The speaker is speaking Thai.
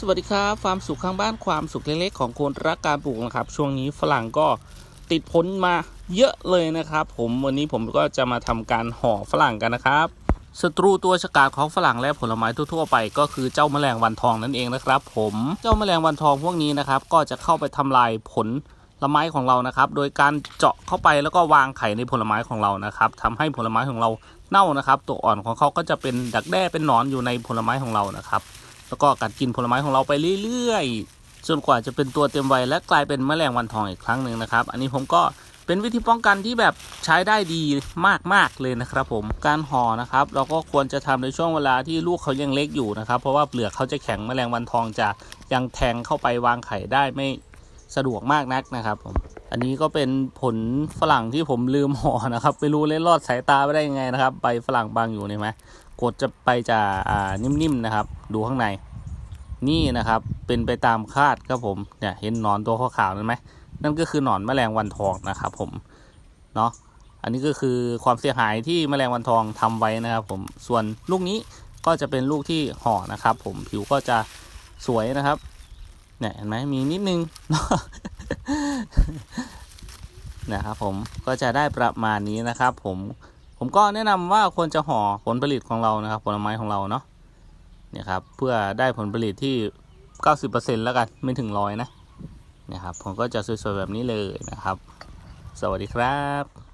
สวัสดีครับฟามสุขข้างบ้านความสุขเล็กๆของคนรักการปลูกนะครับ ช่วงนี้ฝรั่งก็ติดผลมาเยอะเลยนะครับ ผมวันนี้ผมก็จะมาทำการห่อฝรั่งกันนะครับศัตรูตัวฉกาจของฝรั่งและผลไม้ทั่วๆไป ก็คือเจ้าแมลงวันทองนั่นเองนะครับ ผมเจ้าแมลงวันทองพวกนี้นะครับ ก็จะเข้าไปทำลายผลไม้ของเรานะครับ โดยการเจาะเข้าไปแล้วก็วางไข่ในผลไม้ของเรานะครับทำให้ผลไม้ของเราเน่านะครับ ตัวอ่อนของเขาก็จะเป็นดักแด้เป็นหนอนอยู่ในผลไม้ของเรานะครับ แล้วก็กัดกินผลไม้ของเราไปเรื่อยๆจนกว่าจะเป็นตัวเต็มวัยและกลายเป็นแมลงวันทองอีกครั้งหนึ่งนะครับ อันนี้ผมก็เป็นวิธีป้องกันที่แบบใช้ได้ดีมากๆเลยนะครับ ผมการห่อนะครับ เราก็ควรจะทำในช่วงเวลาที่ลูกเขายังเล็กอยู่นะครับ เพราะว่าเปลือกเขาจะแข็งแมลงวันทองจะยังแทงเข้าไปวางไข่ได้ไม่สะดวกมากนักนะครับผมอันนี้ก็เป็นผลฝรั่งที่ผมลืมห่อนะครับไม่รู้เล่นรอดสายตาไปได้ยังไงนะครับใบฝรั่งบางอยู่นี่ไหม กดจะไปจะอ่านิ่มๆนะครับ ดูข้างใน นี่นะครับเป็นไปตามคาดครับผมเนี่ยเห็นหนอนตัวขาวๆนั่นไหมนั่นก็คือหนอนแมลงวันทองนะครับผมเนาะอันนี้ก็คือความเสียหายที่แมลงวันทองทำไว้นะครับ ผมส่วนลูกนี้ก็จะเป็นลูกที่ห่อนะครับ ผมผิวก็จะสวยนะครับเนี่ยเห็นไหมมีนิดนึงนะครับผมก็จะได้ประมาณนี้นะครับ ผม ผมก็แนะนำว่าควรจะห่อผลผลิตของเรานะครับ ผลไม้ของเราเนาะเนี่ยครับ เพื่อได้ผลผลิตที่ 90%แล้วกันไม่ถึงร้อยนะเนี่ยครับผมก็จะสวยๆแบบนี้เลยนะครับ สวัสดีครับ